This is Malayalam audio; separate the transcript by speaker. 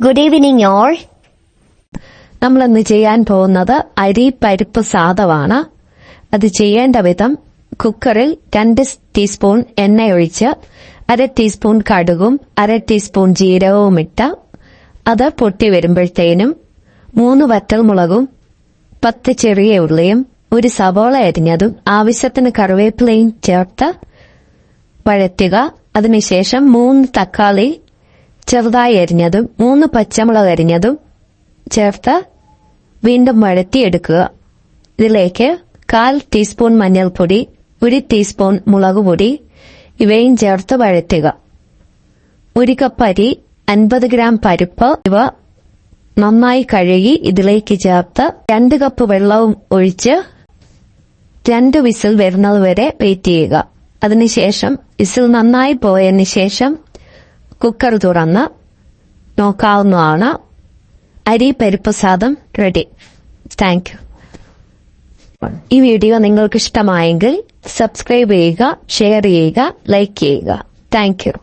Speaker 1: ഗുഡ് ഈവനിങ് ഓൾ
Speaker 2: നമ്മൾ ഇന്ന് ചെയ്യാൻ പോകുന്നത് അരി പരിപ്പ് സാദമാണ് അത് ചെയ്യേണ്ട വിധം കുക്കറിൽ രണ്ട് ടീസ്പൂൺ എണ്ണ ഒഴിച്ച് അര ടീസ്പൂൺ കടുകും അര ടീസ്പൂൺ ജീരകവും ഇട്ട് അത് പൊട്ടി വരുമ്പോഴത്തേനും മൂന്ന് വറ്റൽമുളകും പത്ത് ചെറിയ ഉള്ളിയും ഒരു സവോള അരിഞ്ഞതും ആവശ്യത്തിന് കറിവേപ്പിലയും ചേർത്ത് വഴറ്റുക. അതിനുശേഷം മൂന്ന് തക്കാളി ചെറുതായി അരിഞ്ഞതും മൂന്ന് പച്ചമുളക് അരിഞ്ഞതും ചേർത്ത് വീണ്ടും വഴറ്റിയെടുക്കുക. ഇതിലേക്ക് കാൽ ടീസ്പൂൺ മഞ്ഞൾപ്പൊടി ഒരു ടീസ്പൂൺ മുളക് പൊടി ഇവയും ചേർത്ത് വഴറ്റുക. ഒരു കപ്പ് അരി അൻപത് ഗ്രാം പരിപ്പ് ഇവ നന്നായി കഴുകി ഇതിലേക്ക് ചേർത്ത് രണ്ട് കപ്പ് വെള്ളവും ഒഴിച്ച് രണ്ട് വിസിൽ വരുന്നതുവരെ വെയിറ്റ് ചെയ്യുക. അതിനുശേഷം വിസിൽ നന്നായി പോയതിനു ശേഷം കുക്കർ തുറന്ന് നോക്കാവുന്നതാണ് അരി പരിപ്പ് സാദം റെഡി. താങ്ക് യു ഈ വീഡിയോ നിങ്ങൾക്ക് ഇഷ്ടമായെങ്കിൽ സബ്സ്ക്രൈബ് ചെയ്യുക ഷെയർ ചെയ്യുക ലൈക്ക് ചെയ്യുക. Thank you